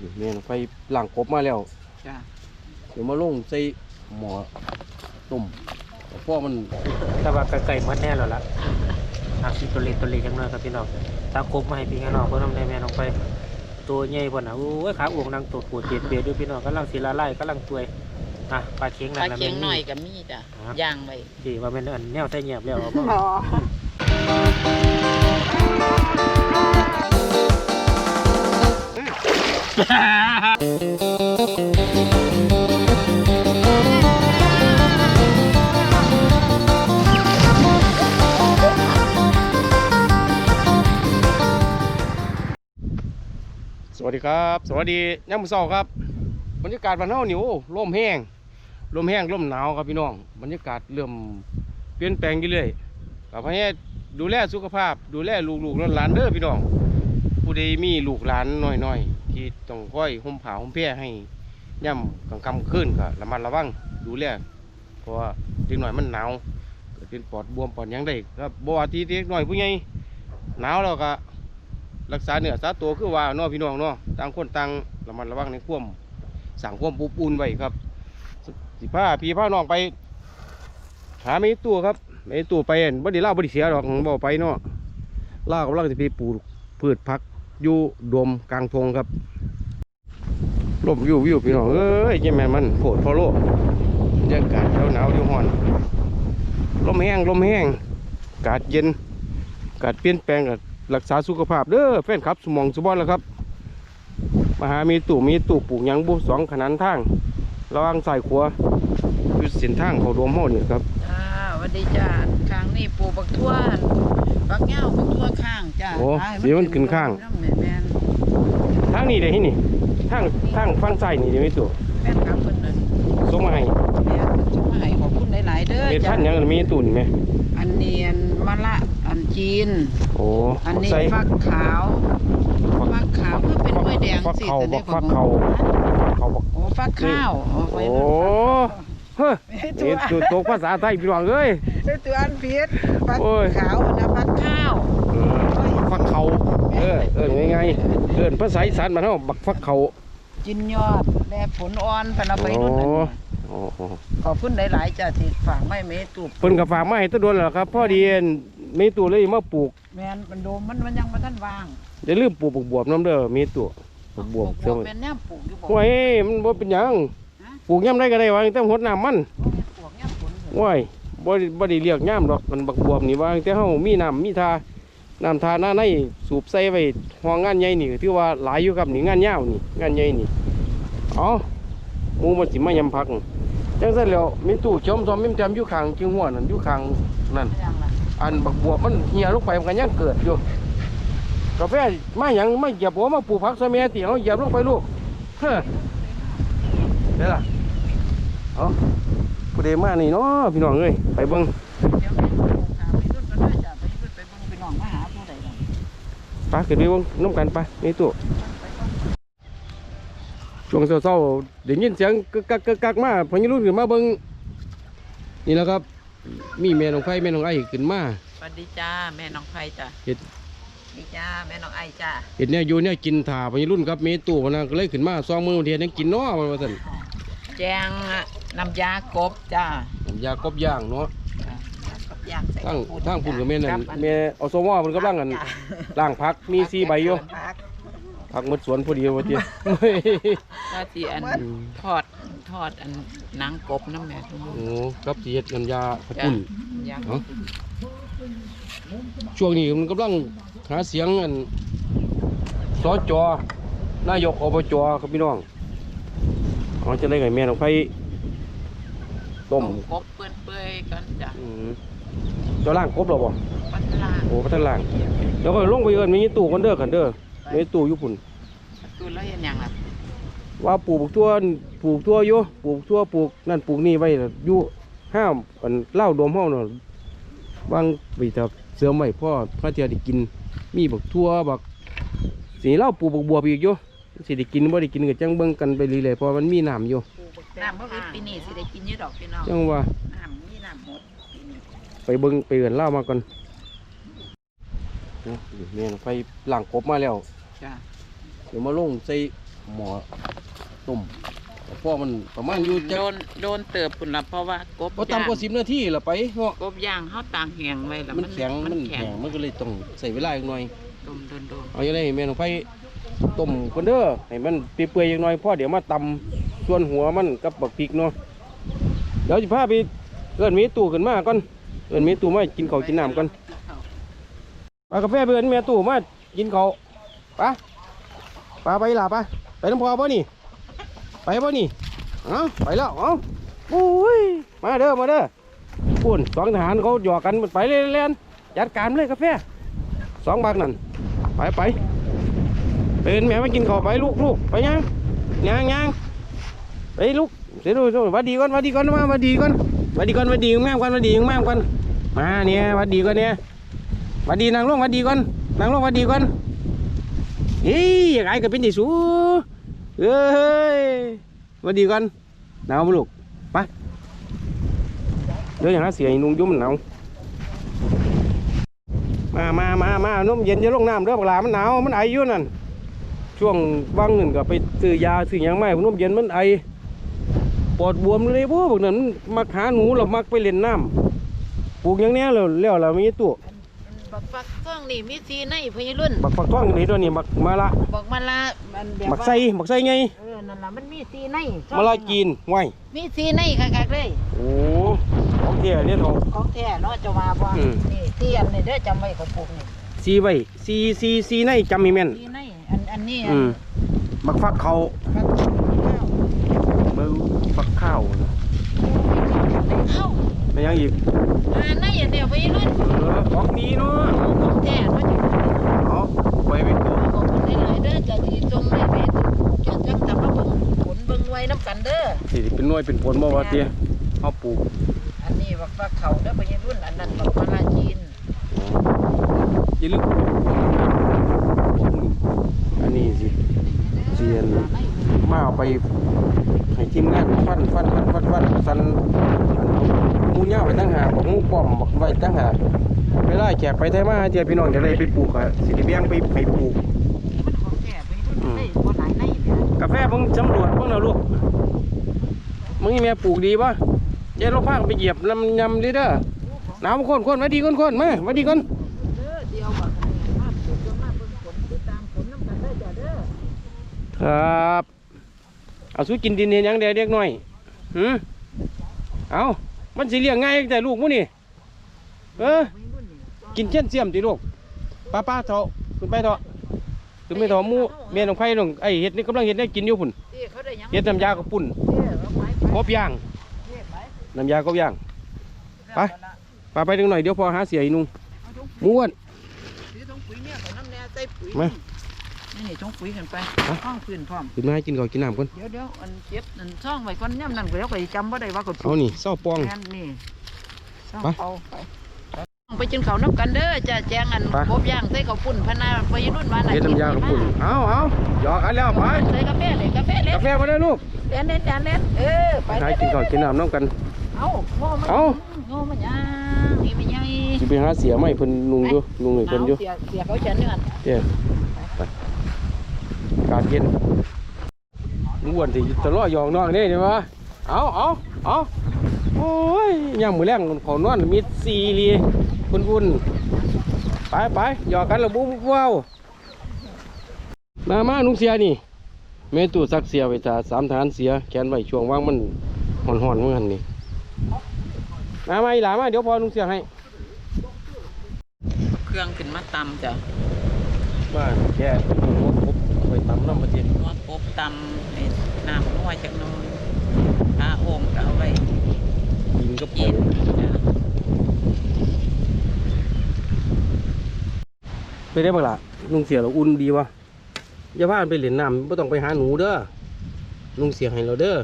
นี่แม่นไฟล้างกบมาแล้วจ้ะเดี๋ยวมาลงใส่หม้อต้มแต่พอมันแต่ว่าไก่ๆมันแน่แล้วล่ะอะสิตัวเล็กตัวเล็กจังเลยครับพี่น้องตากบมาให้พี่น้องเพิ่นนำได้แม่น้องไป ตัวใหญ่บ่น่ะโอ้ยขาอ้วงนางตัวปวดเปียดเปียดด้วยพี่น้องกำลังสิละลายกำลังตัวยอะปลาเค็งปนั่ลานน่ะเคียงแม่หน่อยกับมีจ้ะครับย่างไว้ที่ว่าแม่นอันแนวใส่เงียบแล้วเอาม สวัสดีครับ สวัสดียามมื้อเช้าครับบรรยากาศบ้านเฮานี่โอ้ลมแห้งลมแห้งลมหนาวครับพี่น้องบรรยากาศเริ่มเปลี่ยนแปลงเรื่อยก็พยายามดูแลสุขภาพ ดูแลลูกๆหลานๆเด้อพี่น้องผู้ใดมีลูกหลานน้อยๆ ที่ต้องค่อยห่มผ้าห่มแพรให้ย่ำกลางค่ำคืนก็ระมัดระวังดูแลเพราะว่าเด็กน้อยมันหนาวเกิดเป็นปอดบวมปอดหยังได้ครับบ่ว่าที่เด็กน้อยผู้ใหญ่หนาวแล้วก็รักษาเนื้อรักษาตัวคือว่าเนาะพี่น้องเนาะต่างคนต่างระมัดระวังในความสั่งความปุบอุ่นไว้ครับสสิพาพี่พาน้องไปหาไม่ตัวครับไม่ตัวไปอั่นบ่ได้เล่าบ่ได้เสียดอกบ่ไปเนาะเล่ากำลังจะไปปลูกพืชผัก อยู่ดมกลางทงครับลมวิววิวพี่น้องเอ้ยเจ้าแม่มันโผดพอโลกบรรยากาศเช้าหนาวเดียวฮ้อนลมแห้งลมแห้งอากาศเย็นอากาศเปลี่ยนแปลงกับรักษาสุขภาพเด้อแฟนครับสมองสุบอนแล้วครับมหามีตู่มีตู่ปลูกยังบุสองขนานทางระวังใสายขัวอยู่เส้นทางเขาดวมเฮานี่ครับจ้าวัสดีจ้าข้างนี่ปลูกบักทั่ว บักเหง้าบักทั่วข้างจ้าโอ้ให้สีมันขึ้นข้างน้ำแม่แม่นทางนี้ได้ที่นี่ทางทางฝั่งซ้ายนี่ได้มีตู่แม่นครับเพิ่นนั่นส่งมาให้แม่นส่งมาให้ขอบคุณหลายๆเด้อเม็ดจ้าพันธุ์หยังมีตู่นี่ไหมอันเนียนมะละอันจีนโอ้อันนี้ใส่ฟักขาวฟักขาวคือเป็นกล้วยแดงฟักสิเขาแต่บัได้กขอฟังกเขาฟักเขาบักโอ้ฟักข้าวโอ้ไว้โอ้นั่นเฮ้ยตันี่วจุดตกภาษาไทยพี่น้องเอ้ย ตัวอันผิดฟักโอ้ย ขาวนะฟักข้าวฟักเขาเออเออไงไงเออภาษาอีสานมันเฮาบักฟักเขาจินยอดแลผลอ่อนพนเอาไปนู่นนั่นโอ้น่ะโอ้โหขอบคุณหลายๆจ้าที่ฝากไม่เมตุบเพิ่นก็ฝากมาให้ตะโดนแล้วครับพ่อดีเห็นมีตัวเลยมาปลูกแมนมันโดมมันมันยังมาท่านวางอย่าลืมปลูกบักบวบน้ำเด้อมีตัวบักบวบเชื่อไหมแมนย่ำปลูกอยู่บ่โอ้ยมันบ่เป็นหยังปลูกย่ำได้ก็ได้ว่าแต่หดน้ำมันปลูกย่ำผลโอ้ยบ่ได้ บ่ได้เรียกย่ำดอกมันบักบวบนี่ว่าแต่เฮามีน้ำมีทาน้ำทาหน้าในสูบใส่ไว้ห้องงานใหญ่นี่ถือว่าหลายอยู่ครับนี่งานยาวนี่งานใหญ่นี่เอาหมูมันสิมายำพักจังซั่นแล้วมีตู้ชมซอมมิมจำอยู่ข้างจิงหัวนั่นอยู่ข้างนั่นอันบักบวบมันเหี่ยลงไปมันก็ยังเกิดอยู่กาแฟมาหยังมาเหยียบหัวมาปลูกผักใส่แม่ติเอาเหยียบลงไปลูกเฮ้อเด้อล่ะเอา ผู้ใดมานี่เนาะพี่น้องเอ้ยไปเบิ่งเดี๋ยวแม่ปลาไปรุ่นกันด้วยจ้าไปรุ่นไปเบิ่งไปน้องมาหาผู้ใดล่ะไปขึ้นไปเบิ่งน้ำกันไปในตู้ช่วงเช้าๆได้ยินเสียงกึกกักกักมาพอยี่รุ่นขึ้นมาเบิ่งนี่แหละครับ มีแม่น้องไผ่แม่น้องไอ้ขึ้นมาสวัสดีจ้าแม่น้องไผ่จ้าเฮ็ดดีจ้าแม่น้องไอจ้าเห็นเนี่ยอยู่เนี่ยกินถ่าพอยี่รุ่นครับเมตู้มันนะก็เลยขึ้นมาซองมือเทียนยังกินเนาะมันว่าซั่นแจง น้ำยากบจ้าน้ำยากบย่างเนาะกบย่างใส่ทั้งข้าวปุ้นทั้งปุ่นกับแม่นั่นครับอัแม่เอาโซมอมันกำลังกันจ้ะล่างพักมีสี่ใบอยู่พักพักหมดสวนพอดีว่าเตี้ยก็ที่อันอืมทอดทอดอันหนังกบน้ำแม่ทุกมื้อโอ้ครับสิเฮ็ดน้ำยาผัดปุ่นยากเนาะช่วงนี้มันกำลังหาเสียงอันสจนายกอบจครับพี่น้องเอาจะได้ไงแม่น้องไผ ต้มกบเปื่อยๆกันจ้ะอืมเจ้าล่างครบแล้วบ่ปัตตาโอ้พัฒนล่างแล้วก็ลงไปเอิ้นมีตู้กันเด้อกันเด้อมีตู้อยู่พุ่นตูแล้วเห็นยังล่ะว่าปลูกทั่วปลูกทั่วอยู่ปลูกทั่วปลูกนั่นปลูกนี่ไว้น่ะอยู่ห้ามอันเหล้าดมเฮาเนาะวางไปถ้าเสริมไว้พ่อพระเจ้าได้กิน มีบักทั่วบักสีเหล้าปลูกบักบัวอีกอยู่สิได้กินบ่ได้กินก็จังเบิ่งกันไปเรื่อยๆเพราะมันมีน้ำอยู่ น้ำเพราะว่าปีนี้สิได้กินเยอะดอกพี่น้องจังว่าน้ำมีน้ำหมดปีนี้ไปเบิ่งไปเอิ้นเหล้ามาก่อนโอ้แม่นไฟล้างกบมาแล้ว จ้ะเดี๋ยวมาลงใส่หมอต้มเพราะมันประมาณอยู่โดจักนโดนเติบพุ่นละเพราะว่ากบบ่ต่ำกว่าย่าง10นาทีละไปเนาะกบย่างเฮาตากแห้งไว้แล้วมันแข็งมันแข็แข็งมันก็เลยต้องใส่เวลาอีกหน่อยต้มโดนเอาอย่างไรแม่น้องไฟต้มกันเด้อให้มันเปื่อยๆอย่างน้อยพ่อเดี๋ยวมาตำ ส่วนหัวมันกับบักพริกเนาะเดี๋ยวจะพาไปเอิ้นมีตู้ขึ้นมาก่อนเอิ้นมีตู้มากินเขากินน้ำก่อนปากาแฟไปเอิ้นเมียตู้มากินเขาวไปปาไปล่ะไปไปน้ำพอป่ะนี่ ไปป่ะนี่เอาไปแล้วเอาโอ้ยมาเด้อมาเด้อปุ่นสองทหารเขาหยอกกันไปเล่นๆจัดการเลยกาแฟสองบักนั่นไปไปเป็นแม่มากินข้าวไปลูกลูกไปยังยังยัง ไปลูกเดี๋ยดูดูวัดดีก่อนวัดดีก่อนมาวัดดีก่อนวัดดีก่อนวัดดีแม่ก่อนวัดดีแม่ก่อนมาเนี่ยวัดดีก่อนเนี่ยวัดดีนางลงวัดดีก่อนนางลงวัดดีก่อนเฮ้ยอยากไอ้ก็เป็นที่สูเอ้ยวัดดีก่อนหนาวลูกไปเดี๋ยวอย่างนั้นเสียงนุ่งยุ่มหนาวมามามามานุ่มเย็นจะลงน้ำเด้อปลามันหนาวมันไออยู่นั่นช่วงว่างหนึ่งก็ไปซื้อยาซื้อยังไม่นุ่มเย็นมันไอ ปอดบวมเลยพวกนั้นมันมักหาหนูเรามักไปเล่นน้ำปลูกอย่างเนี้ยแล้วแล้วเรามีตัวๆบักฟักซ่องนี่มีสีในพญรุ่นบักฝักทองนี่ตัวนี้บักมาละบอกมาละมันแบบบักไส้บักไส้ไงเออนั่นล่ะมันมีสีในมาละจีนไว้มีสีในคักๆเลยโอ้ของเที่ยเนี่ยทอง ของแท้เนาะจะว่าบ่อืม นี่สีอันนี้เด้อจำไว้ของปลูกนี่ซีไว้ซีซีซีในจำมีแม่นสีในอันอันนี้อัอืนมบักฟักเขาฟักข้าว เบิ่งฟักข้าวนะเลยังอีกอันนั้นอย่างเดียวพญรุ่นเออของนี้เนาะของแท้ว่าจะเอาไว้เป็นตัวขอบคุณหลายๆเด้อจะสิจงได้เม็ดจะจักกลับมาเบิ่งผลเบิ่งไว้น้ำกันเด้อสิเป็นน่วยเป็นผลบ่ว่าเตี้ยเอาปลูกอันนี้บักฟักเขาเด้อพญรุ่นอันนั้นบักมะลาจีนอย่าลืมอันนี้สิเสียน มาเอาไปให้ทีมงานฟันฟันฟันฟันฟันฟันมูย่าไปตั้งหากบอกหมูป้อมบอกไว้ตั้งหากเวลาแขกไปไทยมาเทียพี่น้องจะได้ไปปลูกอะสิได้เบียงไปไปปลูกมันของแท้พญรุ่นได้บ่หลายในแหมกาแฟเพิ่งสำรวจเพิ่งแล้วลูกมึงนี่แม่ปลูกดีป่ะเจ๊ลงพากไปเหยียบลำยำดิเด้อหนาวคนคนมาดีคนคนมามาดีคนเด้อเดียวบักอันนี้มาปลูกจนมาเบิ่งผลติดตามผลน้ำกันเด้จ้ะเด้อครับ เอาสู้กินดินเห็นหยังเด็กเด็กหน่อยหืมเอามันสิเลี้ยงง่ายแต่ลูกมื้อนี่เออพญรุ่นนี่กินเช่นเสียมติลูกป้าป้าเถาะขึ้นไปเถาะขึ้นไปเถาะหมูเมียน้องไผ่น้องไอ้เห็ดนี่กำลังเห็ดได้กินอยู่พุ่นเด้เขาได้หยังเห็ดน้ำยากระปุ่นเด้เอาไปไปกบย่างเด้ไปน้ำยากบย่างไปแล้วก็ละป้าไปดึงหน่อยเดี๋ยวพอหาเสียอีนุ่งเอาถุงหม้วนซื้อถุงปุ๋ยเนี่ยกับน้ำแน่ใส่ปุ๋ยมา นี่นี่ถุงปุ๋ยกันไปฮะห้องพื้นพร้อมขึ้นมาให้กินก่อนกินน้ำก่อนเดี๋ยวเดี๋ยวอันเก็บอันช่องไว้ก่อนย่ำนั่นก็แล้วก็สิจำว่าได้ว่าก็เอานี่เศร้าปองแม่นนี่ช่องไปเอาไปไปกินข้าวน้ำกันเด้อจ้าแจงอันไปกบย่างใส่ข้าวปุ้นพะนาไปรุ่นมาน่ะเห็ดน้ำยากระปุ่นเอาเอาหยอกกันแล้วไปใส่กาแฟเลยกาแฟเล็กาแฟมาได้อลูกเล่นเล่นจานเล่นเออไปหากินก่อนกินน้ำน้ำกันเอาโง่มันเอาโง่มันยังนี่มันยังสิไปหาเสียไม่เพิ่นนุ่งอยู่นุ่งให้เพิ่นอยู่เสียเสียเขาเขียนเนื้อเจ้ไปอา กาศเย็นอ้วนที่ตะล้อยองน้องนี่นี่วะเอาเอาเอาโอ้ยยามมื้อแรงเขานอนมีซีรีวุ่นๆไปไปหยอกกันและบูบว้าวมามานุ่งเสียนี่แม่ตู้ซักเสียไว้ถ้าสามฐานเสียแขนไว้ช่วงว่างมันห่อนๆเหมือนกันนี่มามาอีหลามาเดี๋ยวพอนุ่งเสียให้ เครื่องขึ้นมาตำจ้ะบ้านแก่ค รบไปตำน้ำประเทศนวดอบตำให้น้ำนัวจักหน่อยอาโอมก็เอาไว้กินกับกิเขานจ้ะไปได้บ้างล่ะลุงเสียเราอุ่นดีวะอย่าพากันไปเล่นน้ำไม่ต้องไปหาหนูเด้อลุงเสียให้เราเด้อ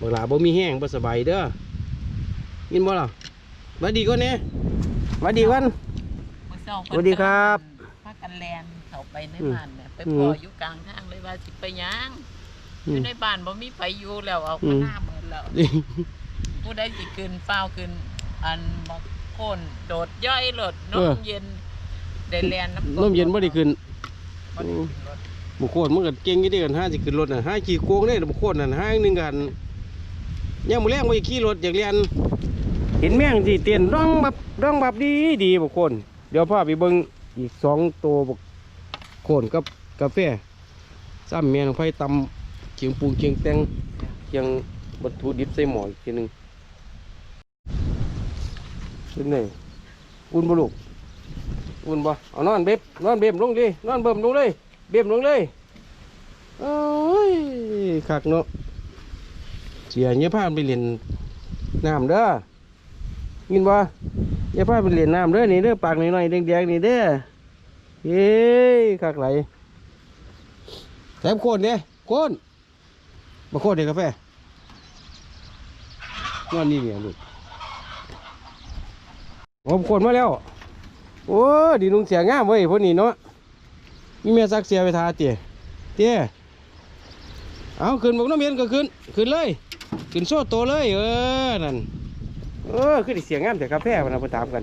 บักหลาบ่มีแห้งบ่สบายเด้อยินบ่ล่ะหวัดดีก่อนเนี่ยหวัดดีก่อน มื้อเช้าสวัสดีครับ พากันแลนเข้าไปในอืมบ้านเนี่ย ไปอืมพออยู่กลางทางเลยว่าสิไปหยังออืยู่มในบ้านบ่มีไฟอยู่แล้วเอาอืมามหน้าเหมือนแล้วผู้ใดสิขึ้นเฝ้าวขึ้น อันบักโคนโดดย่อยโลดนเออมเย็นได้แลนน้ำกลมเย็นบ่ได้ขึ้นบ่ได้ขึ้นรถบุคคลมันก็เก่งอยี่เดีกันห้าสิขึ้นรถน่ะห้าขี่โค้งได้บุคคลน่ะห้าหนึ่งกันยังมือแรกไปขี่รถอยากเรียน เห็นแม่งสิเตียนร้องแบบร้องแบบดีดีบุคคลเดี๋ยวพาไปเบิ่งอีกสองตัวบุคคลกับกาแฟซ้ำแม่นไฟตำเคียงปรุงเคียงแตงเคียงวัตถุดิบใส่หม้ออีกทีหนึงเป็นไงอุ่นบ่ลูกอุ่นบ่เอานอนเบ็บนอนเบ็บลงดินอนเบิ่มลงเลย เบียมลงเลยโอ้ยคักเนาะเสียเนี่ยพาไปเล่นน้ำเด้อยินบ่อย่าพาไปเล่นน้ำเด้อนี่เด้อปากหน่อยๆแดงๆนี่เด้อเฮ้ยคักไหล แถมโคนเนี่ยโคนมาโคนเด็กกาแฟนอนนี่เนี่ยลูกผมโคนมาแล้ว โอ้ดีนุ่งเสียงามเว้ยพวกนี้เนาะมีเมียซักเสียไปทาเตี๋ยเตี๋ยเอาขึ้นบอกน้ำเย็นก็ขึ้นขึ้นเลย ขึ้นโซ่โตเลย เออนั่นเออขึ้นด้เสียงงามแต่กาแฟมันเอาไปตามกัน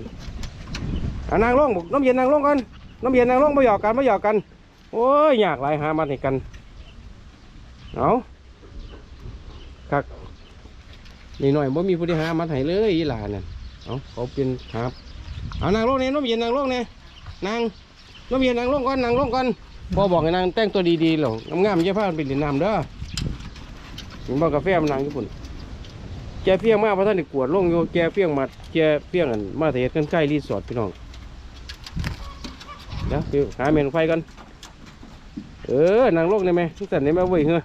เอานางลงบอกน้ำเย็นนางลงกันน้ำเย็นนางลงไม่หยอกกันไม่หยอกกัน โอ้ยยากหลายหามาให้กันเอาคักนี่หน่อยบ่มีผู้ที่หามาให้เลยอีหลานั่นเอาเขาเป็นครับเอานางลงเนี่ยน้ำเย็นนางลงเนี่ยนางน้ำเย็นนางลงก่อนนางลงก่อนพอบอกให้นางแต่งตัวดีๆหรอกงามๆอย่าพากันไปเล่นน้ำเด้อถึงบอกกาแฟมันนางญี่ปุ่นแกเพียงมาเพราะท่านกวดลงอยู่แกเพียงมาแกเพียงอันมาเทศกันใกล้รีสอร์ทพี่น้องเดี๋ยวหาเมนไฟกัน ออนางลงได้ไหมทุกท่านได้ไหมเว้ยเฮ้ย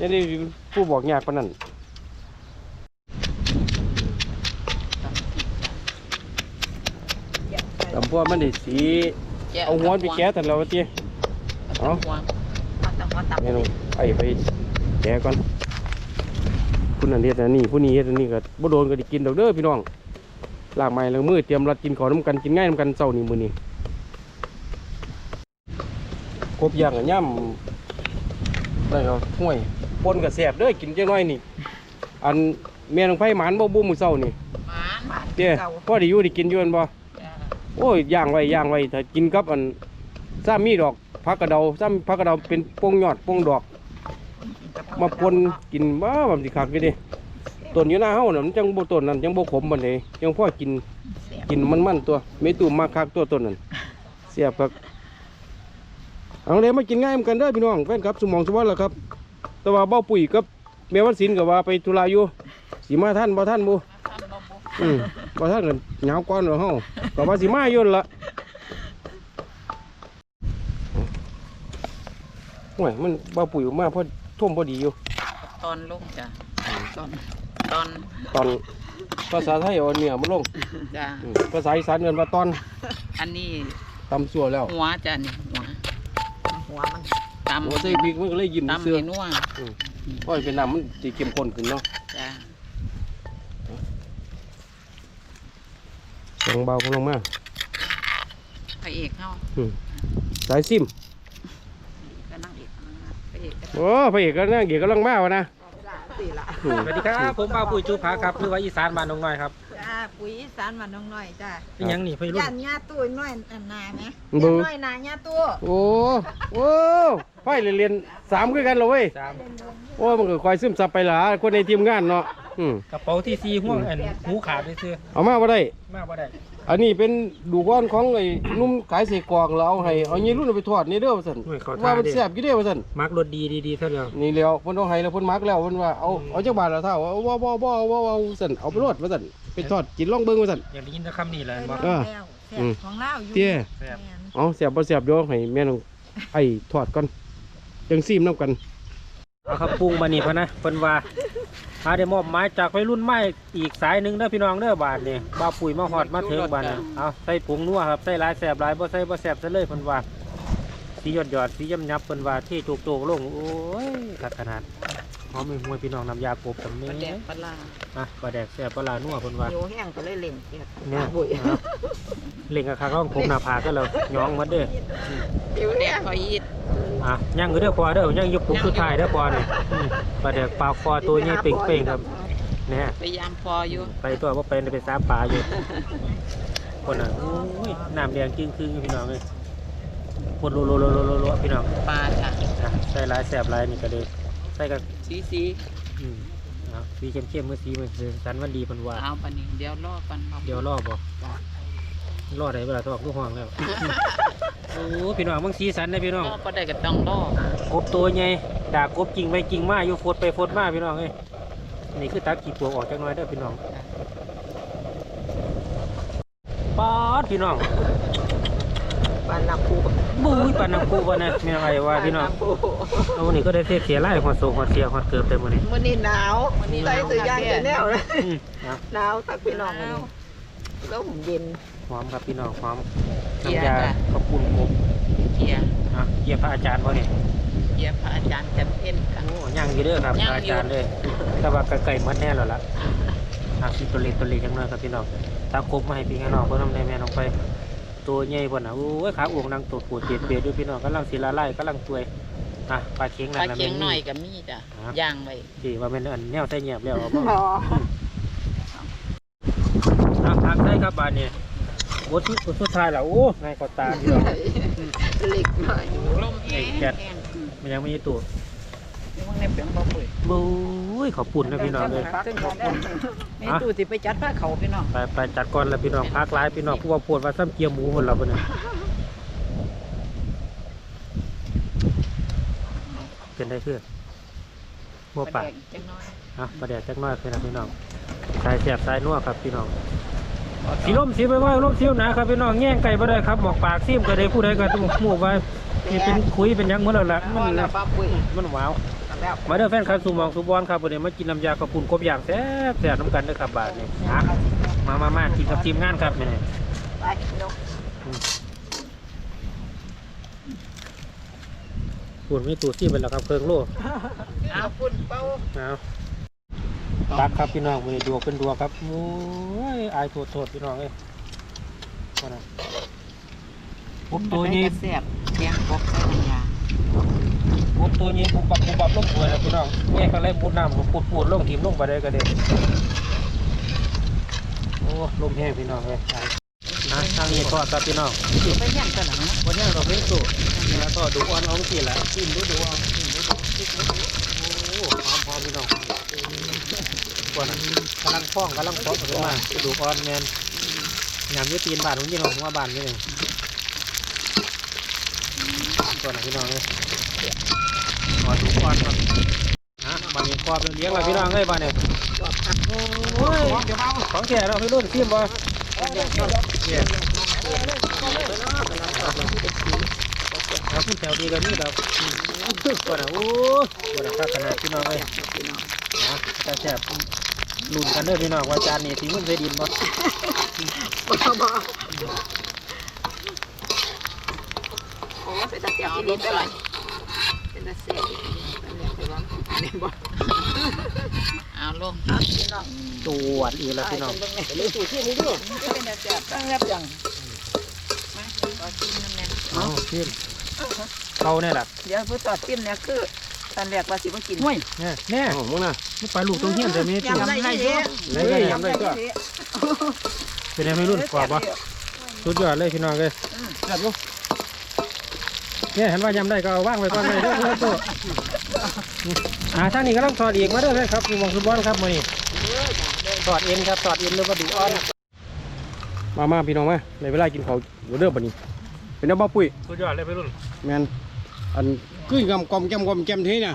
นี่นี่ผู้บอกยากปานนั้นลำพวมันได้สีเอาหัวไปแกะแต่เราเตี้ยเอาเอาหัวเอาแต่หัวตับเมนูไปไปแกะก่อนคุณอันเฮ็ดอันนี้ผู้นี้เฮ็ดอันนี้ก็บ่โดนก็ได้กินดอกเด้อพี่น้องลากไม้ล้างมือเตรียมรัดกินข้าวน้ำกันกินง่ายน้ำกันเช้านี้มื้อนี้ ครบอย่างอะย่ำได้ก็ห่วยปนก็แซ่บเด้อกินจังน้อยนี่ อันแม่นองไผหมานบ่บุ้มื้อเช้านี่หมาหมาเด้พอได้อยู่ได้กินอยู่แม่นบ่จ้าโอ้ยย่างไว้ย่างไว้ถ้ากินกับอันซ้ำมีดอกผักกระเดาซ้ำผักกระเดาเป็นโป่งยอดโป่งดอก มาปนกินบ้าแบบสิคักอยู่ดิต้นอยู่หน้าเฮาน่ะมันจังบ่ต้นนั้นจังบ่ขมบันไดจังพอกินกินมันๆตัวไม่ตุ่มมากคักตัวต้นนั้นเสียบครับ เอาเลยมากินง่ายเหมือนกันเด้อพี่น้องแฟนครับสมองสวัสดิ์ล่ะครับ แต่ว่าเบ้าปุ๋ยกับแม่วันศิลป์ก็ว่าไปธุระอยู่สิมาท่านบ่ท่านบ่ท่านบ่บ่อืมบ่ท่านกันหนาวก่อนเหรอเฮาก็ว่าสิมาอยู่นั่นละโอ้ยมันบ่ปุ๋ยมาพอท่วมพอดีอยู่ ตอนลงจ้ะตอนตอนตอนภาษาไทยเอาเนี่ยมันลงจ้าอืมภาษาอีสานเอิ้นว่าตอน อันนี้ตำสัวแล้วหัวจ้ะนี่ หัวหัวมันตำหัวใส่พริกมันก็เลยยิ้มตำเสื้อให้นัวโอ้ยเป็นน้ำมันสิเข้มข้นขึ้นเนาะจ้าเสียงเบาลงมาพระเอกเฮาอืมสายซิมก็นั่งเอกนั่งนะพระเอกก็โอ้พระเอกก็นั่งเกียกกำลังมาวะนะสิละอืมสวัสดีครับ ผมป้าปุ๋ยจูผาครับหรือว่าอีสานบ้านน้องน้อยครับจ้า ปุ๋ยอีสานมันน้องน้อยจ้าเป็นหยังนี่พี่รุ่ย่านนญาตู้น้อยอันนาไหมเบิ่ย่างนน้อยนาญาตู้โอ้โอ้ ไฟเรียนๆสามคือกันเลยเว้ยสามโอ้มันก็คอยซึมซับไปหลาคนในทีมงานเนาะอืมกระเป๋าที่ซีห่วงอันหูขาดไปซื้อเอามาบ่ได้ มากว่าได้อันนี้เป็นดูก้อนของไอ้หนุ่มขายเสกรอกเราเอาให้เอายี่รุ่นเอาไปทอดนี่เด้อว่าซั่นหน่วยเขาว่าท่ามันเด้แซ่บกี่เด้อว่าซั่นมักรถดีดีๆเท่าเดียวนี่แล้วเพิ่นเอาให้แล้วเพิ่นมักแล้วเพิ่นว่าเอาเอาจักบาทละเท่าเอาบ่บ่บ่บ่บ่ซั่นเอาไปรดว่าซั่นไปทอดกินลองเบิ่งว่าซั่นอยากได้ยินแต่คำนี้เลยว่าเออแล้วแซ่อืบมของเล่าอยู่เตี้ยแซ่บแม่นเอาแซ่บบ่แซ่บเดี๋ยวให้แม่น้องไอ้ทอดก่อน ยังซีมนํกันเอาครับปรุงมานี่พะนะเพิ่นว่าหาได้มอบหมายจากวัยรุ่นไม้อีกสายหนึ่งเด้อพี่น้องเด้อบาทนี่บ้าปุ๋ยมาหอดมาถึงบานี่เอาใส่ผงนัวครับใส่ลายแสบลายบ่ใส่บ่แสบซะเลยเพิ่นว่าสีหยดหยอดสียำยับเพิ่นว่าที่โจกๆลงโอ้ยคักขนาด หอมห่วยพี่น้องน้ำยากบสำปเนีลาแดยกปลาลาอะปลาแดกแซ่บปลาลานัวเพิ่นว่า โยแห้งก็เลยเล่งเกียดเนี่ย บุยเอาเล่งกับข้างผมหน้าผากก็แล้วย้องหมัดเด้อเดี๋ยวเนี่ยขออีดอะย่างอยู่เด้อพอเด้อยังอยู่ปุ๊บสุดท้ายเด้อพอนี่อืมปลาแดกปลาคอตัวนี้เป่งๆครับเนี่ย พยายามพออยู่ไปตัวว่าไปไปสาปลาอยู่ คนน่ะโอ้ยน้ำแดงจึงคือพี่น้องเลยคนโลโลโลโลโลโลพี่น้องปลาจ้ะอะใส่หลายแสบหลายนี่ก็เลย ใส่กับสีสีอืมเอาสีเข้มๆมือสีมือคือสันวันดีเพันว่าเอาปานนี้เดี๋ยวรอกันครับ เดี๋ยวรอบ่จ้ะ รอได้เวลาทอกลูกห้องแล้ว โอ้พี่น้องมึงสีสันนะพี่น้อง รอก็ได้ก็ต้องรอกบตัวใหญ่ด่ากบจริงไปจริงมาอยู่โฟดไปโฟดมาพี่น้องเอ้ยนี่คือตักกี่ตัวออกจากหน้อยเด้อพี่น้องป๊าดพี่น้องปลาน้ำปู บุ้ยปานน้ำกูบ่นะมีอะไรว่าพี่น้องเอาวันนี้ก็ได้เทเสียไล่หัวโศกหัวเสียหัวเกือบเต็มมื้อนี้วันนี้หนาวใส่เสื้อยางจะแนวเลยอืมเอาหนาวตักพี่น้องวันนี้แล้วผมเย็นหอมครับพี่น้องหอมเกียน้ำร์ยาจ้ะข้าวปุ้นกบเกียร์อะเกียร์พระอาจารย์บ่เนี่ยเกียร์พระอาจารย์จันเพ็ญค่ะโอ้ยังอยู่เด้อครับยังพระอาอยู่จารย์เลยแต่ว่าไก่ๆหมัดแน่แล้วล่ะอะสิตัวเล็กตัวเล็กจังน้อยครับพี่น้องตากบมาให้พี่ให้น้องเพิ่นนำได้แม่น้องไป ตัวใหญ่บ่น่ะโอ้ยขาอ้วงนางตดปวดเจ็ดเบียดด้วยพี่น้องกำลังสิละลายกำลังตัวยอะปลาเค็งปนั่ลานน่ะเคียงแม่หน่อยก็มีจ้ะครับย่างไว้สิว่าแม่นอันแนวใส่แยบแล้วเอาบ่อ๋ออะทางใส่ครับบานนี้บทสุดบทสุดท้ายแล้วโอ้นายก็ตาพี่น้อง เล็กหน่อย ลมแห้งไอ้แก๊สแห้งมันยังไม่มีตัว มึงในเปียงบ่ปุ๋ยบู๊ยขอบปุ่นนะพี่น้องเลยแม่ตู้สิไปจัดผ้าเขาพี่น้องไปไปจัดก่อนแล้วพี่น้องพักร้ายพี่น้องผู้ว่าปวดว่าซ้ำเกียร์หมูหมดแล้วปะเนี่ยเป็นได้คือหัวปากจังน้อยอะประเดี๋ยวจักหน้อยคือนะพี่น้องสายแสบสายนัวครับพี่น้องสีลมสีไปว่าลมเสียวหนะครับพี่น้องแย่งไก่บ่ได้ครับหมอกปากซิมก็ได้ผู้ใดก็ต้องหมู่ไว้นี่เป็นคุยเป็นหยังหมดแล้วล่ะพอมันแล้วป้าปุ้ยมันว้าว แล้วมาเด้อแฟนครับสูหมองสูบอลครับวันนี้มากินน้ำยากระปุ่นกบอย่างแซ่บแซ่บน้ำกันเด้อครับบาทนี่อะมามามากินกับทีมงานครับนี่ไปนกปุ่นมีตูดซี่เป็นแล้วครับเครื่องโล่เอาปุ่นเป้าเอาตักครับพี่น้องมือดวกเป็นดวกครับโอ้ยอายโทษโทษพี่น้องเอ้ยว่านะปุ๊บตัวนี้แซ่บแกงกบใส่น้ำยา ปุ๊บตัวนี้ปุ๊บปับปุ๊บปับลงหัวแล้วพี่น้องแง่ก็เลยมุดน้ำก็ปูดปูดลงทีมลงไปได้ก็ได้โอ้ลมแห้งพี่น้องเลยนะทางนี้ทอดครับพี่น้องไปย่างกันหลังวันนี้เราเพิ่งสู่แล้วก็ดูอ่อนเอาสิละกินดูดูเอากินดูดูโอ้หอมหอมพี่น้องก่อนนกำลังฟ้องกำลังฟ้องขึ้นมาดูอ่อนแมนยำอยี่ตีนบานผมยี่ห้องว่าบานนี่เลย ก่อนนะพี่น้องเลยอ่อดูอ่อนก่อนนะบานนี้ครอบเลี้ยงเลยพี่น้องเลยบ้านเนี่ยโอ้ยของแก่เราพี่รุ่นซิมบ่เนี่ยครับพี่แถวดีกันนี่เราตัวน่ะโอ้ตัวน่ะครับขนาดพี่น้องเลยนะแต่แซ่บลุ้นกันเด้อพี่น้องว่าจานนี้ทิ้งมันใส่ดินบ่โอ้ เป็นตาเสียบอีหลีไปเลยเป็นตาเสียบอีหลีเป็นเรื่องไปว่าเน่บ่เอาลงตัวอีกแล้วพี่น้องเลืองสู่ที่นี่ด้วยเป็นตาเสียบตั้งรับอย่างมาขอกินน้ำแน่เอาขึ้นเขาเนี่ยแหละเดี๋ยวผู้ต่อจิ้มเนี่ยคือตอนแรกว่าสิมากินห่วยแน่แน่อ๋อมึงน่ะมันไปลูกตรงเฮียนแต่ไม่ตัวยำได้ยี่ได้ได้ยำได้ก็เป็นไงไม่รุ่นกรอบปะสุดยอดเลยพี่น้องเลยแซ่บอยู่ เนี่ยเห็นว่ายำได้ก็เอาว่างไว้ก่อนเลยเด้อเด้อตัวอ่าทางนี้ก็ต้องถอดอีกมาเด้อครับมีมองฟุตบอลครับมื้อนี้ถอดเอ็นครับถอดเอ็นหรือว่าดูอ่อนมามาพี่น้องมาในเวลากินข้าวเดี๋ยวเด้อบัดนี้ เป็นน้ำบ้าปุ้ยสุดยอดเลยพี่รุ่นแมนอันกุ้ยกำกอมแก้มกอมแก้มเทเนี่ย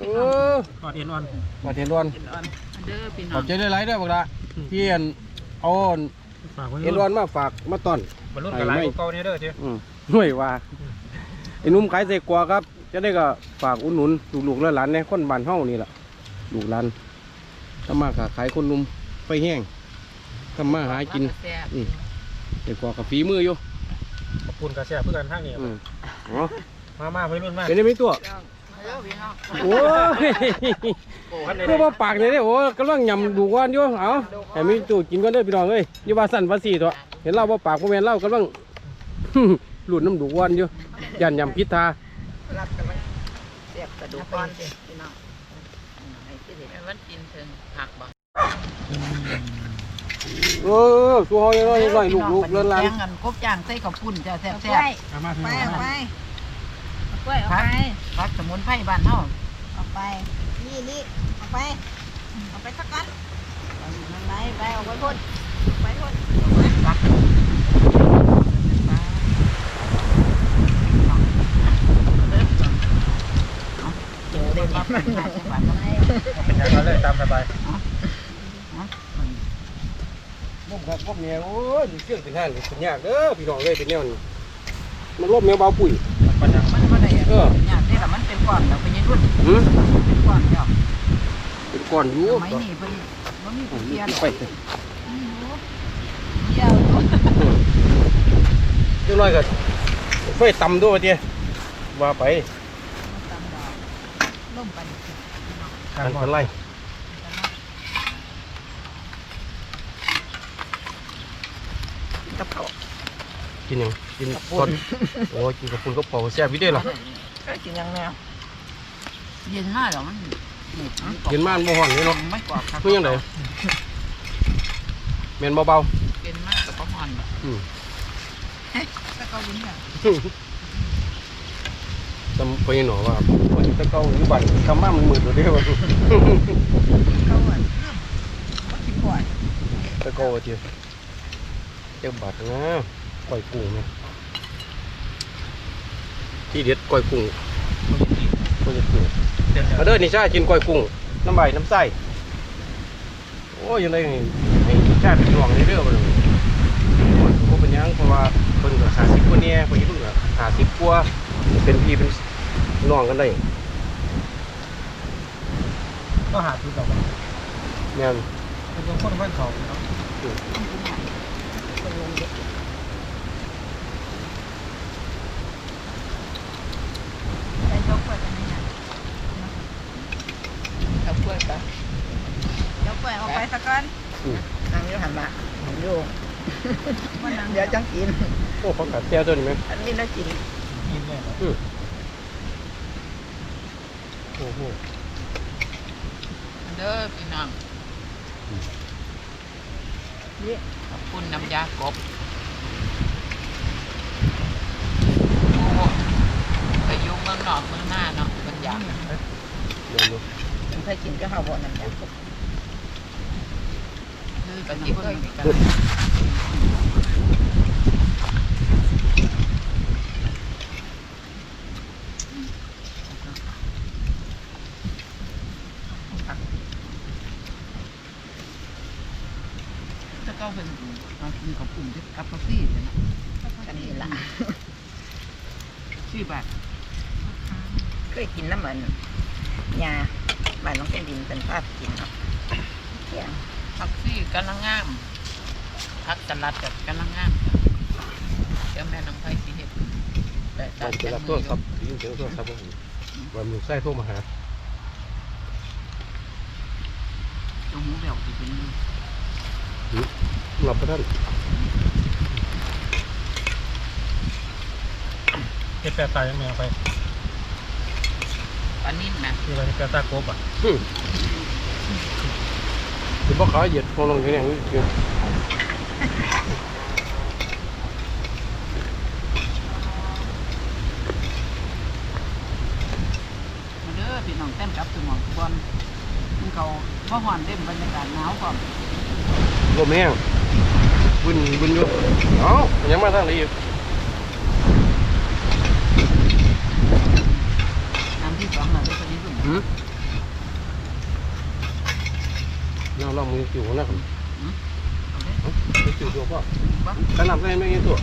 เออถอดเอ็นอ่อนมาเทียนร้อนเด้อพี่ขน้ออบงใจได้หลายเด้อบักละที่อันเอาอันฝากไว้เอ็นร้อนมาฝากมาตอนบรรลุกับหลายกว่าเก่าเนี่ยเด้อเจ้อืมหน่วยว่า ไอ้หนุ่มขายเสกกว่าครับ จะได้ก็ฝากอุดหนุนลูกๆและหลานในคนบ้านเฮานี่แหละลูกหลานทำมาค้าขายคนหนุ่มไปแห้งทำมาหากินแซ่บอืมเด็กกว่ากับฝีมืออยู่ขอบคุณกระแสเพื่อนทางนี้อืมอ๋อมามาพี่รุ่นมาเป็นได้ไหมตัวเด้อพี่น้องโอ้ยคือว่าปากเนี่ยเด้อโอ้ยกำลังยำดูก่อนอยู่เอาให้มีตู้กินก่อนเด้อพี่น้องเอ้ยอย่าว่าสั่นว่าสีตัวเห็นเราว่าปากว่าแม่นเรากำลัง หลุดน้ำดูก่อนอยู่ยันยำพิษทารับกันมันเสียบกระดูกก้อนสิพี่น้องไอ้ที่เด็ดแม่วันกินถึงผักบ่เออสู้เฮายังน้อยยังน้อยลูกลูกเลินหลานแกงกันกบย่างใส่ข้าวปุ้นจ้าแซ่เอาบกล้วยเอามาไปพี่เอาน้องไปเอากล้วยเอาไปๆผักสมุนไพรบ้านเฮาเอาไป นี่นี่เอาไปเอาไปสักกันไปไปเอาไปพ่นเอาไปพ่น ผักเดี๋ยวได้รับมันหลายจังหวัดแล้วเป็นยังไงเลยตามสบายบ่มครับบ่มแนวโอ้ยเชื่องเป็นทางเป็นยากเด้อพี่น้องเอ้ยเป็นแนวนี้มันลบแนวเบาปุ๋ยปัญญามันบ่ได้เออยากได้ล่ะมันเป็นก้อนแล้วเป็นยังรุ่นหืมเป็นก้อนแล้วเป็นก้อนอยู่สมัยนี้เพิ่นบ่มีผู้เพียรหรอกไปเถอะเพียร์ตัวน้อยก็ไฟต่ำด้วยเตี้ยว่าไป ล่มไปกันบ่เป็นไรกับเขากินยังกินก้อนโอ้กินกับคุณก็พอแซ่บวิเด้อล่ะก็กินยังแนวเย็นมากหรอมันกินมานบ่ฮ้อนเลยเนาะไม่กรอบครับคือยังไงแม่นเบาเย็นมากแต่ก็หอนอืมถ้าเขาลิ้นแบบ จำไปหนอว่าคนตะเกาอยู่บ้านทำมามันมืดเลยเด้อว่าเขาอะก็กินบ่อยตะเกาเตี้ยเจ้าบาดนะก้อยกุ้งเนี่ยที่เด็ดก้อยกุ้งก้อยกุ้งเอาเด้อนี่ชากินก้อยกุ้งน้ำใบน้ำไส้โอ้ยยังไงให้ชาเป็นห่วงในเรื่องมันก็เป็นยังเพราะว่าเพิ่นก็หาสิบกว่าเนี่ยเพิ่นเพิ่งก็หาสิบกว่า เป็นพี่เป็นน้องกันได้ก็หาที่ดอกแม่นเป็นคนบ้านเขาเนาะใช้ยกเปิดอันนี้นะเอาเปิดไปเดี๋ยวกล้วยเอาไปสักกันนั่งอยู่หันละอยู่มันนั่งเดี๋ยวจังกินโอ้เขากัดแก้วตัวนี้ไหมอันนี้น่ากิน กินเลยเหรอโอ้โหเด้อพี่น้องนี่ขอบคุณน้ำยากบโอ้ไปอยุ่งเมืองนอกเมืองหน้าเนาะมันอยากเดี๋ยวดูมันเคยกินก็ข้าวบ่อน้ำยาคือปฏิเคยกัน ถ้าก็เป็นเอากินกับปุ่มที่กับกาแฟเลยนะกันนี่ละชื่อบัตรเคยกินน้ำมันยาบ้านน้องเป็นดินเป็นภาพกินเนาะเที่ยงผักซี่กำลังงามผักสลัดกับกำลังงามเดี๋ยวแม่น้องไผ่สิเฮ็ดแต่ตอนเจอตัวครับยินเสียงตัวครับผมวันมือไส้โทรมาหาตรงหูแบวจะเป็น หลับไปท่านเก็บแปะตายยังไงไปปลานิ่มนะที่เราแปะตากบอะคือพ่อขาเหยียดพองลงอย่างนี้คือมาเด้อพี่น้องแต้มกับสมองบอลมันเขาพ่อหอนเต็มบรรยากาศหนาวความ ลมแห้งวินวินอยู่เอ้ายังมาทางนี้อีกน้ำที่สองน่ะได้คนนี้รุ่นหืมน่าลองมือจิ๋วนะครับเอาเด้อมือจิ๋วตัวพ่อบ่ขนาดได้ไม่กี่ตัว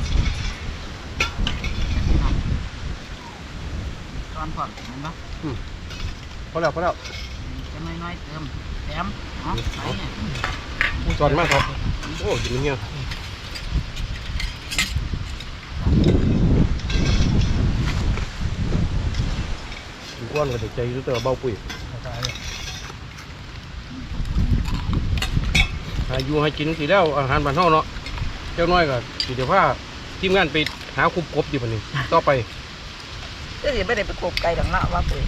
ตอนก่อนเห็นปะพอแล้วพอแล้วจะน้อยๆเติมแถมเนาะไปเนี่ย จอนมากครับโอ้ยกินเงี้ยกินก้อนก็เด็กใจรู้แต่ว่าเบาปุ๋ยตายเลยอายุให้กินสิแล้วอาหารบ้านเฮาเนาะเจ้าน้อยก็สิเดี๋ยวพาทีมงานไปหาคุบกบอยู่บัดนี้ต่อไปก็สิไม่ได้ไปโคบไก่ดังเนาะว่าปุ๋ย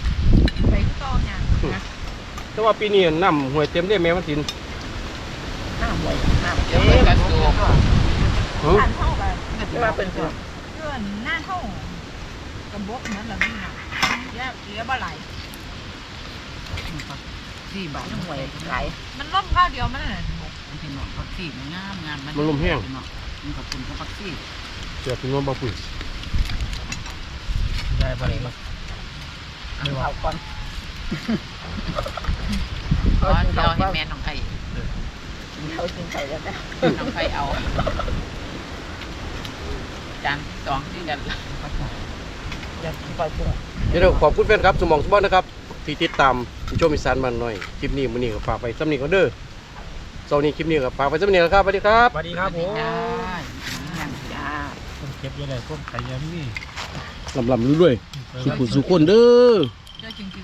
ไปต่อเนี่ยแต่ว่าปีนี้น้ำห้วยเต็มได้แม่มันสิน หน้าหวยหน้าำเดี๋ยวมันกระดูกหึบ้านเฮาก็ที่ว่าเป็นส่วนเพื่อนหน้าเฮากระบอกเหมือนละนี่น่ะเหลือเหลือบ่หลายสี่บาทน้ำหวยไหลายมันล่มข้าวเดียวมันน่ะพี่น้องผักชีมันงามงามมันลมแห้งพี่น้องมันขอบคุณกับผักชีเสียบพี่น้องบ่ปุ๋ยได้บ่ได้บ่เอาก่อนตอนเดียวให้แม่น้องไผ่ เขากินไข่แล้วนะน้องไผ่เอา จานสองที่กันละอยากกินปลาจุ่มเดี๋ยวขอบคุณแฟนครับสมองสมบัตินะครับที่ติดตามที่ชมอีสานมันหน่อยคลิปนี้มื้อนี้ก็ฝากไปซ้ำนี้ก็เด้อเสาร์นี้คลิปนี้ก็ฝากไปซ้ำนี้แล้วครับสวัสดีครับสวัสดีครับผมจ้ายังจ้าผมเก็บยังไงผมไข่ยังนี่ลำลำด้วยๆสุขุสุขคนเด้อเจ้าจริงๆ